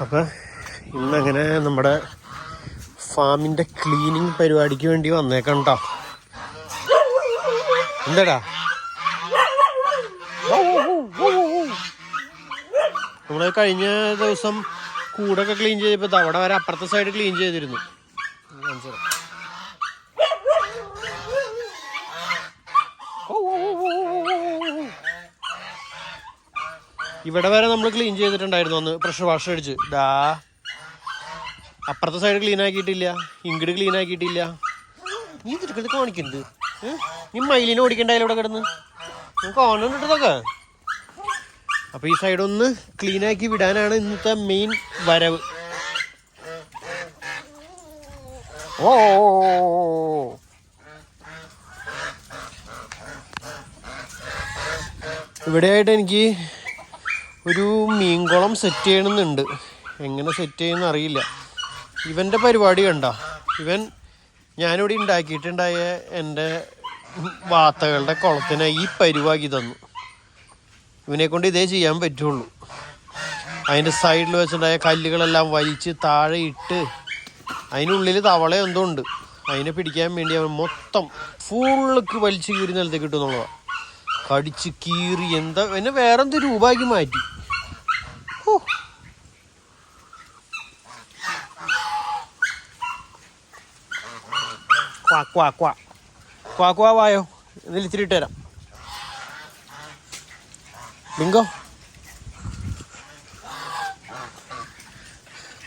അപ്പൊ ഇന്നങ്ങനെ നമ്മുടെ ഫാമിന്റെ ക്ലീനിങ് പരിപാടിക്ക് വേണ്ടി വന്നേക്കാം കേട്ടോ എന്താടാ? നമ്മൾ കഴിഞ്ഞ ദിവസം കൂടൊക്കെ ക്ലീൻ ചെയ്തപ്പോൾ അവിടെ വരെ അപ്പുറത്തെ സൈഡ് ക്ലീൻ ചെയ്തിരുന്നു കാണിച്ചു തരാം. ഇവിടെ വരെ നമ്മൾ ക്ലീൻ ചെയ്തിട്ടുണ്ടായിരുന്നു ഒന്ന് പ്രഷർ വാഷർ അടിച്ച്. ദാ. അപ്പുറത്തെ സൈഡ് ക്ലീൻ ആക്കിയിട്ടില്ല. ഇങ്ങട് ക്ലീൻ ആക്കിയിട്ടില്ല. നീ തിരുക്കത്ത് കാണിക്കുന്നത്? നീ മയിലിനെ ഓടിക്കണ്ടായാലും ഇവിടെ കിടന്ന്. നമുക്ക് ഓണുണ്ടിട്ടതൊക്കെ അപ്പൊ ഈ സൈഡ് ഒന്ന് ക്ലീൻ ആക്കി വിടാനാണ് ഇന്നത്തെ മെയിൻ വരവ്. ഓ. ഇവിടെയായിട്ട് എനിക്ക് ഒരു മീൻകുളം സെറ്റ് ചെയ്യണമെന്നുണ്ട്. എങ്ങനെ സെറ്റ് ചെയ്യുന്ന അറിയില്ല. ഇവന്റെ പരിപാടി കണ്ട? ഇവൻ ഞാനിവിടെ ഉണ്ടാക്കിയിട്ടുണ്ടായ എന്റെ വാത്തകളുടെ കുളത്തിനെ ഈ പരിപാടി തന്നു. ഇവനെ കൊണ്ട് ഇതേ ചെയ്യാൻ പറ്റുള്ളൂ. അതിന്റെ സൈഡിൽ വെച്ചിട്ടുണ്ടായ കല്ലുകളെല്ലാം വലിച്ച് താഴെ ഇട്ട് അതിനുള്ളിൽ തവള എന്തോ ഉണ്ട്. അതിനെ പിടിക്കാൻ വേണ്ടി അവൻ മൊത്തം ഫുള്ളക്ക് വലിച്ചു കീറി നിലത്തേക്ക് ഇട്ടു എന്നുള്ളതാണ് കടിച്ച് കീറി എന്താ? എന്നെ വേറെന്തൊരു രൂപമാക്കി മാറ്റി. ക്വാ ക്വാ ക്വാ ക്വാ ക്വാ വായോ. ഇതിൽ ഇത്തിരി ഇട്ട് തരാം. ബിങ്കോ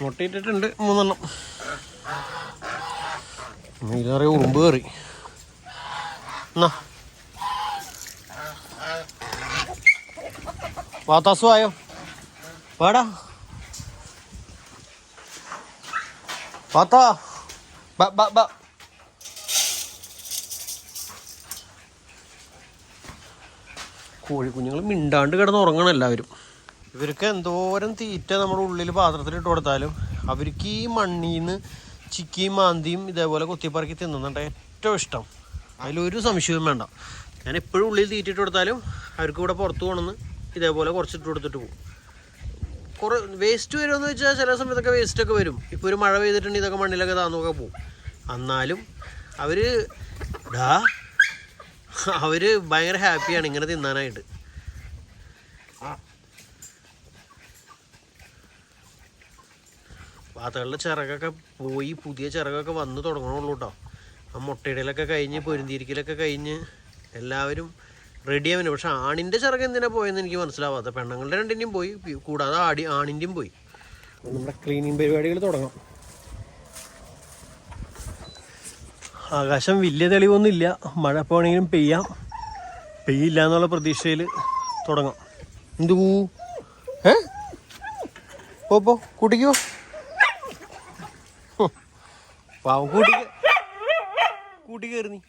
മുട്ടയിട്ടിട്ടുണ്ട് മൂന്നെണ്ണം. ഇതിലേറെ ഉറുമ്പ് കയറി എന്നാ? വാത്താസു ആയോ വാടാ. വാത്താ. ബ ബ ബ. കോഴി കുഞ്ഞുങ്ങൾ മിണ്ടാണ്ട് കിടന്ന് ഉറങ്ങണം എല്ലാവരും. ഇവർക്ക് എന്തോരം തീറ്റ നമ്മുടെ ഉള്ളിൽ പാത്രത്തിൽ ഇട്ട് കൊടുത്താലും അവർക്ക് ഈ മണ്ണിന്ന് ചിക്കിയും മാന്തിയും ഇതേപോലെ കൊത്തിപ്പറക്കി തിന്നുന്നുണ്ട് ഏറ്റവും ഇഷ്ടം. അതിലൊരു സംശയവും വേണ്ട. ഞാൻ എപ്പോഴും ഉള്ളിൽ തീറ്റിട്ട് കൊടുത്താലും അവർക്ക് ഇവിടെ പുറത്ത് പോകണമെന്ന് ഇതേപോലെ കുറച്ചിട്ട് കൊടുത്തിട്ട് പോകും. കുറേ വേസ്റ്റ് വരുമെന്ന് വെച്ചാൽ ചില സമയത്തൊക്കെ വേസ്റ്റൊക്കെ വരും. ഇപ്പോൾ ഒരു മഴ പെയ്തിട്ടുണ്ടെങ്കിൽ ഇതൊക്കെ മണ്ണിലൊക്കെ താന്നൊക്കെ പോകും. എന്നാലും അവർ ഡാ അവർ ഭയങ്കര ഹാപ്പിയാണ് ഇങ്ങനെ തിന്നാനായിട്ട്. വാത്തകളുടെ ചിറകൊക്കെ പോയി പുതിയ ചിറകൊക്കെ വന്ന് തുടങ്ങണുള്ളൂ കേട്ടോ ആ മുട്ടയിടലൊക്കെ കഴിഞ്ഞ് പൊരുന്തിരിക്കലൊക്കെ കഴിഞ്ഞ് എല്ലാവരും റെഡി ആവുന്നു പക്ഷെ ആണിന്റെ ചിറക് എന്തിനാ പോയെന്ന് എനിക്ക് മനസ്സിലാവാത്ത. പെണ്ണുങ്ങളുടെ രണ്ടിന്റെയും പോയി കൂടാതെ ആടി ആണിന്റെയും പോയി. നമ്മുടെ ക്ലീനിങ് പരിപാടികൾ തുടങ്ങാം. ആകാശം വലിയ തെളിവൊന്നും ഇല്ല മഴ പോണെങ്കിലും പെയ്യാം. പെയ്യില്ല എന്നുള്ള പ്രതീക്ഷയിൽ തുടങ്ങാം. എന്തു ഏ? പോ പോ കൂട്ടിക്കോ. പാവം കൂട്ടി കൂട്ടി കയറി നീ.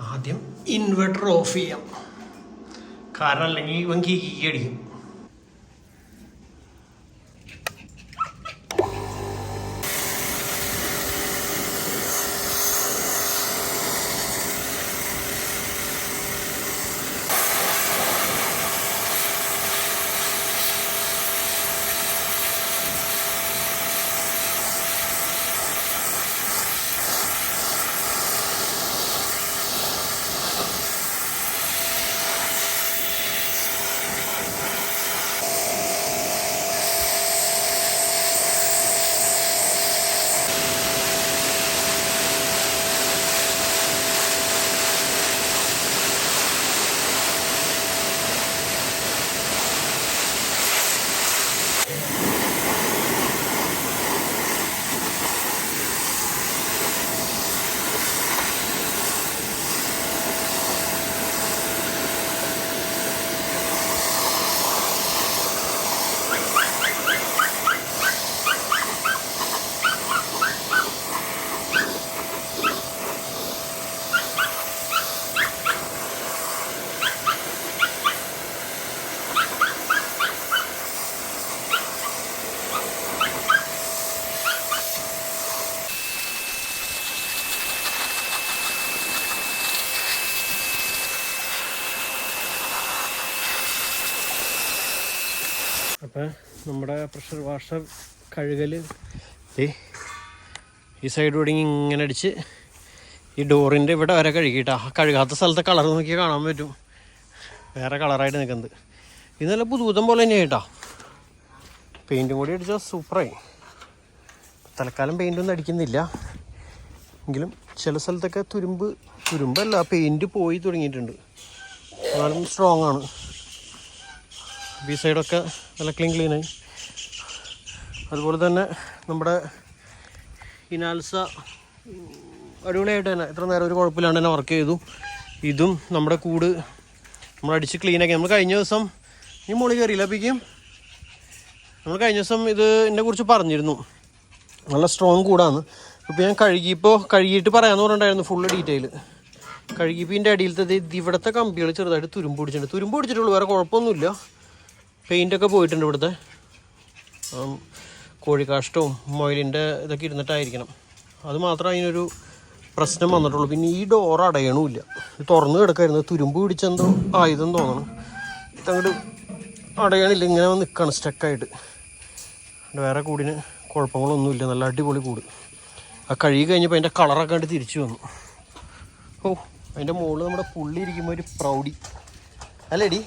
ആദ്യം ഇൻവെർട്ടർ ഓഫ് ചെയ്യാം. കാരണം അല്ലെങ്കിൽ ഇവൻ കീ അടിക്കും. നമ്മുടെ പ്രഷർ വാഷർ കഴുകൽ ഈ സൈഡ് കൂടി ഇങ്ങനെ അടിച്ച് ഈ ഡോറിന്റെ ഇവിടെ വരെ കഴുകിയിട്ടാ. കഴുകാത്ത സ്ഥലത്തെ കളർ നോക്കി കാണാൻ പറ്റും. വേറെ കളറായിട്ട് നിൽക്കുന്നത്. ഇത് നല്ല പുതുപുതം പോലെ തന്നെയാണ് കേട്ടോ പെയിന്റും കൂടി അടിച്ചാൽ സൂപ്പറായി. തൽക്കാലം പെയിന്റൊന്നും അടിക്കുന്നില്ല. എങ്കിലും ചില സ്ഥലത്തൊക്കെ തുരുമ്പ് തുരുമ്പല്ല പെയിന്റ് പോയി തുടങ്ങിയിട്ടുണ്ട്. എന്നാലും സ്ട്രോങ് ആണ്. ബി സൈഡൊക്കെ നല്ല ക്ലീൻ ക്ലീനായി. അതുപോലെ തന്നെ നമ്മുടെ ഇനാൽസ അടിപൊളിയായിട്ട് തന്നെ ഇത്ര നേരം ഒരു കുഴപ്പമില്ലാണ്ട് തന്നെ വർക്ക് ചെയ്തു. ഇതും നമ്മുടെ കൂട് നമ്മൾ അടിച്ച് ക്ലീനാക്കി നമ്മൾ കഴിഞ്ഞ ദിവസം ഈ മുകളിൽ കയറിയില്ല. അപ്പിക്കും നമ്മൾ കഴിഞ്ഞ ദിവസം ഇത് ഇതിനെ കുറിച്ച് പറഞ്ഞിരുന്നു. നല്ല സ്ട്രോങ് കൂടാണ്. ഇപ്പോൾ ഞാൻ കഴുകിയപ്പോൾ കഴുകിയിട്ട് പറയാമെന്ന് പറഞ്ഞിട്ടുണ്ടായിരുന്നു ഫുള്ള് ഡീറ്റെയിൽ കഴുകിയപ്പോൾ ഇതിന്റെ അടിയിലത്തെ ഇവിടുത്തെ കമ്പികൾ ചെറുതായിട്ട് തുരുമ്പ് പിടിച്ചിട്ടുണ്ട്. തുരുമ്പ് പിടിച്ചിട്ടുള്ളൂ. വേറെ കുഴപ്പമൊന്നുമില്ല. പെയിന്റൊക്കെ പോയിട്ടുണ്ട് ഇവിടുത്തെ. കോഴിക്കാഷ്ടവും മൊയിലിന്റെ ഇതൊക്കെ ഇരുന്നിട്ടായിരിക്കണം. അത് മാത്രമേ അതിനൊരു പ്രശ്നം വന്നിട്ടുള്ളൂ. പിന്നെ ഈ ഡോർ അടയണമില്ല ഇത് തുറന്നു കിടക്കായിരുന്നു. തുരുമ്പ് പിടിച്ചെന്തോ ആയുധം തോന്നണം. ഇതങ്ങോട്ട് അടയണില്ല. ഇങ്ങനെ നിൽക്കണം സ്റ്റക്കായിട്ട് വേറെ കൂടിന് കുഴപ്പങ്ങളൊന്നുമില്ല. നല്ല അടിപൊളി കൂട്. ആ കഴുകി കഴിഞ്ഞപ്പോൾ അതിന്റെ കളറൊക്കെ കണ്ട് തിരിച്ചു വന്നു. ഓ അതിന്റെ മുകളിൽ നമ്മുടെ പുള്ളി ഇരിക്കുമ്പോൾ ഒരു പ്രൗഡി അല്ലേടി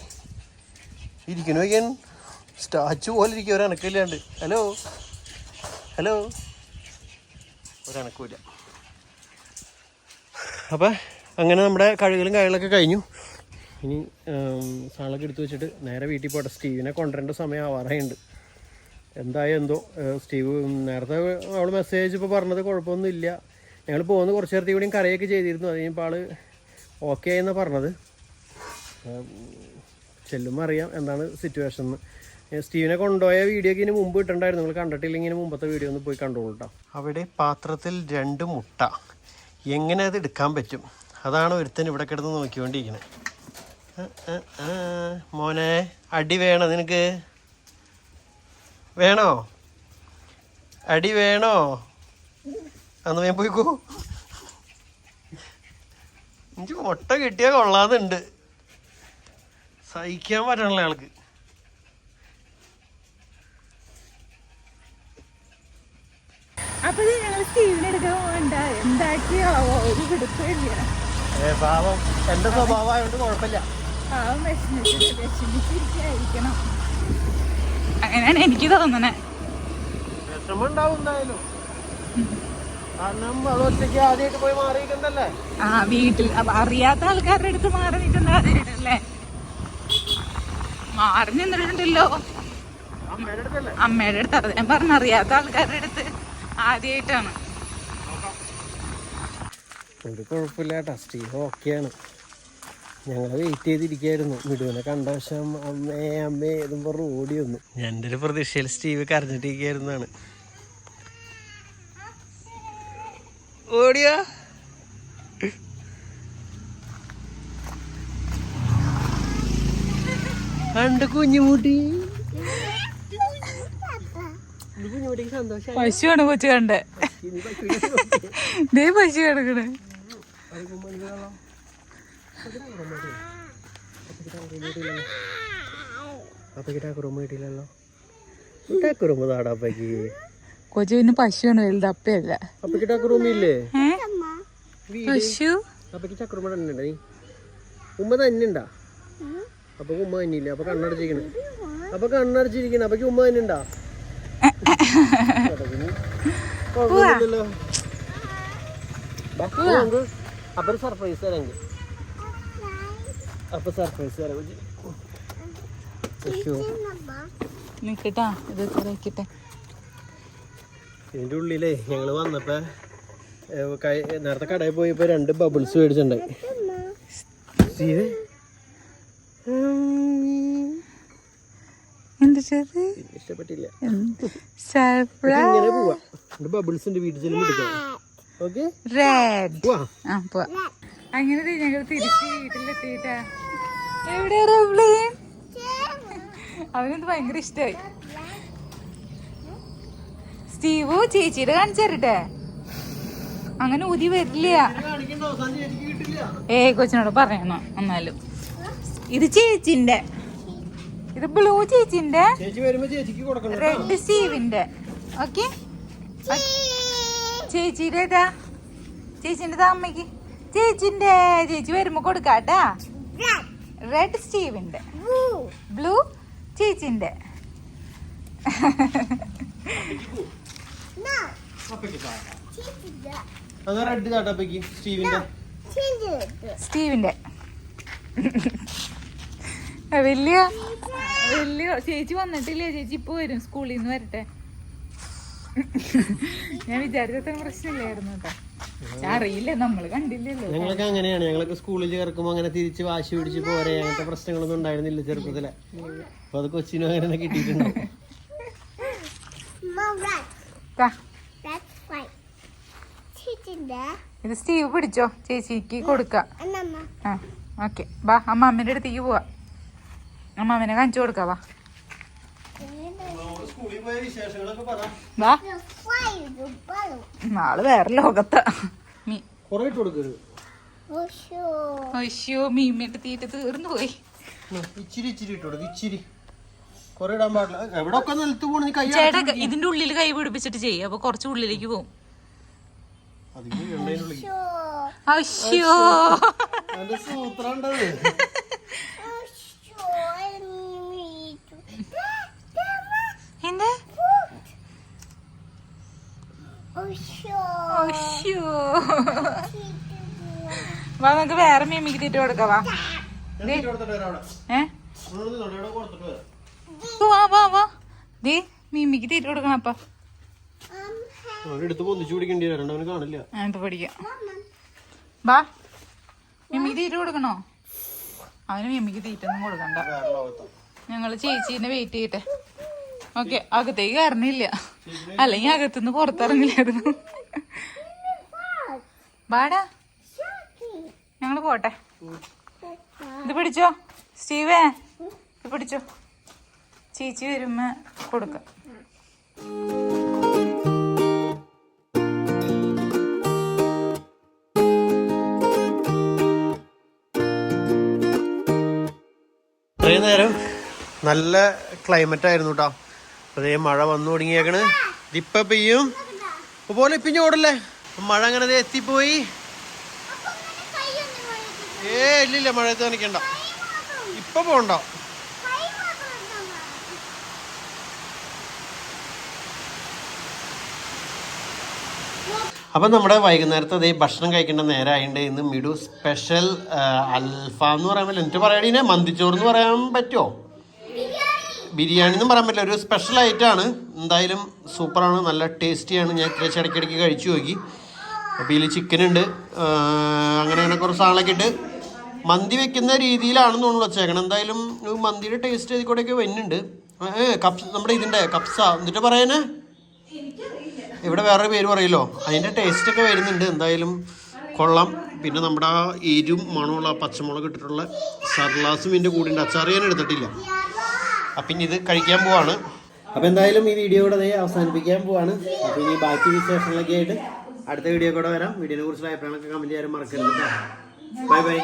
ഇരിക്കണു വയ്ക്കാൻ സ്റ്റാച്ചു പോലെ ഇരിക്കും ഒരനക്കില്ലാണ്ട് ഹലോ ഹലോ ഒരനക്കുമില്ല അപ്പം അങ്ങനെ നമ്മുടെ കഴുകലും കാര്യങ്ങളൊക്കെ കഴിഞ്ഞു. ഇനി സാളൊക്കെ എടുത്തു വെച്ചിട്ട് നേരെ വീട്ടിൽ പോട്ടെ. സ്റ്റീവിനെ കൊണ്ടുവരേണ്ട സമയം ആവാറായുണ്ട്. എന്തായാലും എന്തോ സ്റ്റീവ് നേരത്തെ അവൾ മെസ്സേജ് ഇപ്പോൾ പറഞ്ഞത് കുഴപ്പമൊന്നുമില്ല ഞങ്ങൾ പോകുന്ന കുറച്ച് നേരത്തെ കൂടിയും കറിയൊക്കെ ചെയ്തിരുന്നു. അത് ആൾ ഓക്കെ ആയെന്നാണ് പറഞ്ഞത്. ചെല്ലുമ്പോൾ അറിയാം എന്താണ് സിറ്റുവേഷൻ സ്റ്റീവിനെ കൊണ്ടുപോയ വീഡിയോ ഇനി മുമ്പ് ഇട്ടുണ്ടായിരുന്നു നിങ്ങൾ കണ്ടിട്ടില്ലെങ്കിൽ മുമ്പത്തെ വീഡിയോ ഒന്ന് പോയി കണ്ടോളൂ കേട്ടോ അവിടെ പാത്രത്തിൽ രണ്ട് മുട്ട. എങ്ങനെ അത് എടുക്കാൻ പറ്റും? അതാണ് ഒരുത്തൻ ഇവിടെ കിടന്ന് നോക്കിക്കൊണ്ടിരിക്കുന്നത് മോനെ അടി വേണോ നിനക്ക്? വേണോ? അടി വേണോ? അന്ന് ഞാൻ പോയിക്കോ. എനിക്ക് മുട്ട കിട്ടിയാൽ കൊള്ളാതുണ്ട് സഹിക്കാൻ പറ്റണല്ലോ ആൾക്ക്. അപ്പൊ ഞങ്ങൾ സ്റ്റീവിനെ എടുക്കാൻ പോകണ്ട. എന്താക്കിയോ ഒരു പിടുത്തമില്ല പാവം. എന്റെ കുഴപ്പമില്ല. പാവം വിഷമിച്ചിട്ട് വിഷമിച്ചിരിക്കായിരിക്കണം. അങ്ങനെയാണ് എനിക്ക് തോന്നണേ വിഷമം ഉണ്ടാവും എന്തായാലും. കാരണം അത് ഒറ്റയ്ക്ക് ആദ്യമായിട്ട് പോയി മാറിയിട്ടുണ്ടല്ലേ ആ വീട്ടിൽ. അപ്പൊ അറിയാത്ത ആൾക്കാരുടെ അടുത്ത് മാറി നിൽക്കുന്നതല്ലേ മാറി നിന്നിട്ടുണ്ടല്ലോ അമ്മയുടെ അടുത്ത് ഞാൻ പറഞ്ഞറിയാത്ത ആൾക്കാരുടെ അടുത്ത് ആദ്യമായിട്ടാണ് ഒരു കുഴപ്പമില്ല കേട്ടോ സ്റ്റീവ് ഓക്കെയാണ് ഞങ്ങൾ വെയിറ്റ് ചെയ്തിരിക്കുകയായിരുന്നു. മിടുവിനെ കണ്ട വശം അമ്മേ അമ്മേ ഏതും പറഞ്ഞു ഓടി വന്നു. എന്റെ ഒരു പ്രതീക്ഷയിൽ സ്റ്റീവ് കരഞ്ഞിട്ടിരിക്കുകയായിരുന്നാണ്. ഓടിയാ? കണ്ട് കുഞ്ഞുമുട്ടി സന്തോഷം പശുവാണ് കൊച്ചു കണ്ടേ. ദേ പശു കിടക്കണേ. കൊച്ചു പിന്നെ പശുവാണ് വലുത് അപ്പയല്ല. പശു? ഉമ്മ തന്നെ ഉണ്ടാ അപ്പൊ ഉമ്മ തന്നെയില്ല? അപ്പൊ കണ്ണടച്ചിരിക്കണ. അപ്പൊ കണ്ണടച്ചിരിക്കണ. അപ്പൊ ഉമ്മ തന്നെ ഉണ്ടാ. അപ്പൊ ഒരു സർപ്രൈസ് തരാം. അപ്പൊ സർപ്രൈസ് തരാം. എന്റെ. നിക്കട്ടാ. ഇത് കുറയ്ക്കട്ടെ ഇതിന്റെ ഉള്ളിലേ ഞങ്ങൾ വന്നപ്പോ കൈ- നേരത്തെ കടയിൽ പോയപ്പോ രണ്ട് ബബിൾസ് മേടിച്ചിട്ടുണ്ടായി സ്റ്റീവ്? ഉം. എന്ത്? ഇഷ്ടപ്പെട്ടില്ല സർപ്രൈസ് ബബിൾസ് ഉണ്ട് വീട്ടിൽ റെഡ് ആ പോവാ. അങ്ങനെ ഞങ്ങൾ തിരിച്ച് വീട്ടിലെത്തിയിട്ടാ. എവിടെ റബ്ലീൻ അവനത് ഭയങ്കര ഇഷ്ടായി. സ്റ്റീവു ചേച്ചിയുടെ കാണിച്ചു തരട്ടെ? അങ്ങനെ ഊതി വരില്ല. ഏ കൊച്ചിനോട് പറയണം എന്നാലും. ഇത് ചേച്ചിന്റെ. ഇത് ബ്ലൂ ചേച്ചിന്റെ റെഡ് സ്റ്റീവിന്റെ. ഓക്കെ? ചേച്ചിയുടെ ഏതാ ചേച്ചിന്റെ അമ്മയ്ക്ക്. ചേച്ചിന്റെ ചേച്ചി വരുമ്പോ കൊടുക്കാട്ടാ. റെഡ് സ്റ്റീവിന്റെ. ബ്ലൂ ചേച്ചിന്റെ. സ്റ്റീവിന്റെ. സ്റ്റീവിന്റെ. വലിയ വലിയ ചേച്ചി വന്നിട്ടില്ലേ? ചേച്ചി ഇപ്പൊ വരും. സ്കൂളിൽ നിന്ന് വരട്ടെ. ഞാൻ വിചാരിച്ചത്ര പ്രശ്നമില്ലായിരുന്നു കേട്ടോ. അറിയില്ല. നമ്മൾ കണ്ടില്ലല്ലോ. ഞങ്ങളൊക്കെ അങ്ങനെയാണ്. ഞങ്ങളൊക്കെ സ്കൂളിൽ ചേർക്കുമ്പോ അങ്ങനെ തിരിച്ച് വാശി പിടിച്ച് പോരെ. അങ്ങനത്തെ പ്രശ്നങ്ങളൊന്നും ഉണ്ടായിരുന്നില്ല ചെറുപ്പത്തിലെ. അപ്പൊ അത് കൊച്ചിനും അങ്ങനെ കിട്ടിയിട്ടുണ്ടോ. ഇത് സ്റ്റീവ് പിടിച്ചോ? ചേച്ചിക്ക് കൊടുക്ക. ഓക്കെ. ബാ ആ അമ്മേന്റെ അടുത്തേക്ക് പോവാ. അമ്മാമ്മനെ കാണിച്ചു കൊടുക്ക വാ. നാൾ വേറെ ലോകത്താ. മീമിട്ട് തീറ്റ തീർന്നു പോയി. ഇച്ചിരി ഇച്ചിരി ഇച്ചിരി. കൊറേ ഇടാൻ പാടില്ല. എവിടെ ഒക്കെ നിലത്ത് പോണ? നീ കൈ ചേട്ടാ ഇതിന്റെ ഉള്ളിൽ കൈ പിടിപ്പിച്ചിട്ട് ചെയ്യും അപ്പൊ കുറച്ച് ഉള്ളിലേക്ക് പോകും. അയ്യോ സൂത്രം വാ നമുക്ക് വേറെ മീമിക്ക് തീറ്റ കൊടുക്കവാ വാ. വാ വാ വാ ദേ മീമിക്ക് തീറ്റ കൊടുക്കണം അപ്പൊ. പഠിക്കാം വാ. മീമിക്ക് തീറ്റ കൊടുക്കണോ? അവന് മീമിക്ക് തീറ്റ ഒന്നും കൊടുക്കണ്ട. ഞങ്ങൾ ചേച്ചീനെ വെയിറ്റ് ചെയ്യട്ടെ. ഓക്കെ അകത്തേക്ക് കയറണില്ല. അല്ലെങ്കിൽ അകത്തുനിന്ന് പുറത്തിറങ്ങില്ലായിരുന്നു. വാടാ. ഞങ്ങൾ പോട്ടെ. ഇത് പിടിച്ചോ? സ്റ്റീവേ ഇത് പിടിച്ചോ? ചേച്ചി വരുമ്പോ കൊടുക്കാം. നേരം നല്ല ക്ലൈമറ്റ് ആയിരുന്നു കേട്ടോ അതേ മഴ വന്നു തുടങ്ങിയേക്കണ്. ഇതിപ്പ പെയ്യും. പോലെ ഇപ്പിഞ്ഞ് ഓടല്ലേ? മഴ അങ്ങനെ എത്തിപ്പോയി. ഏ ഇല്ലില്ല മഴയത്ത് നനയ്ക്കണ്ട. ഇപ്പൊ പോണ്ട. അപ്പം നമ്മുടെ വൈകുന്നേരത്തെ അതേ ഭക്ഷണം കഴിക്കേണ്ട നേരമായിട്ട് ഇന്ന് മിഡു സ്പെഷ്യൽ അൽഫാം എന്ന് പറ്റില്ല. എനിക്ക് പറയണേ മന്തിച്ചോറ് എന്ന് പറയാൻ പറ്റുമോ ബിരിയാണി എന്നും പറയാൻ പറ്റില്ല. ഒരു സ്പെഷ്യൽ ഐറ്റമാണ് എന്തായാലും സൂപ്പറാണ്. നല്ല ടേസ്റ്റിയാണ്. ഞാൻ ഇത്രയും ഇടയ്ക്കിടയ്ക്ക് കഴിച്ചു നോക്കി. അപ്പോൾ ഇതിൽ ചിക്കൻ ഉണ്ട്. അങ്ങനെ അങ്ങനെ കുറച്ച് സാധനങ്ങളൊക്കെ ഇട്ട് മന്തി വെക്കുന്ന രീതിയിലാണെന്ന് തോന്നുന്നു വെച്ചേക്കണം എന്തായാലും മന്തിയുടെ ടേസ്റ്റ് ഇതിൽ കൂടെയൊക്കെ വരുന്നുണ്ട്. കപ്സ് നമ്മുടെ ഇതിന്റെ കപ്സ. എന്നിട്ട് പറയാനേ ഇവിടെ വേറൊരു പേര് പറയല്ലോ. അതിന്റെ ടേസ്റ്റൊക്കെ വരുന്നുണ്ട്. എന്തായാലും കൊള്ളാം. പിന്നെ നമ്മുടെ ആ എരും മണമുള്ള പച്ചമുളക് ഇട്ടിട്ടുള്ള സർലാസും ഇതിന്റെ കൂടെ ഉണ്ട്. അച്ചാറ് ഞാൻ എടുത്തിട്ടില്ല. അപ്പം ഇനി ഇത് കഴിക്കാൻ പോവാണ്. അപ്പം എന്തായാലും ഈ വീഡിയോ കൂടെ അവസാനിപ്പിക്കാൻ പോവാണ്. അപ്പം ഇനി ബാക്കി വിശേഷങ്ങളൊക്കെ ആയിട്ട് അടുത്ത വീഡിയോ കൂടെ വരാം. വീഡിയോനെ കുറിച്ചുള്ള അഭിപ്രായങ്ങളൊക്കെ കമന്റ് ചെയ്യാൻ മറക്കരുത് ബൈ ബൈ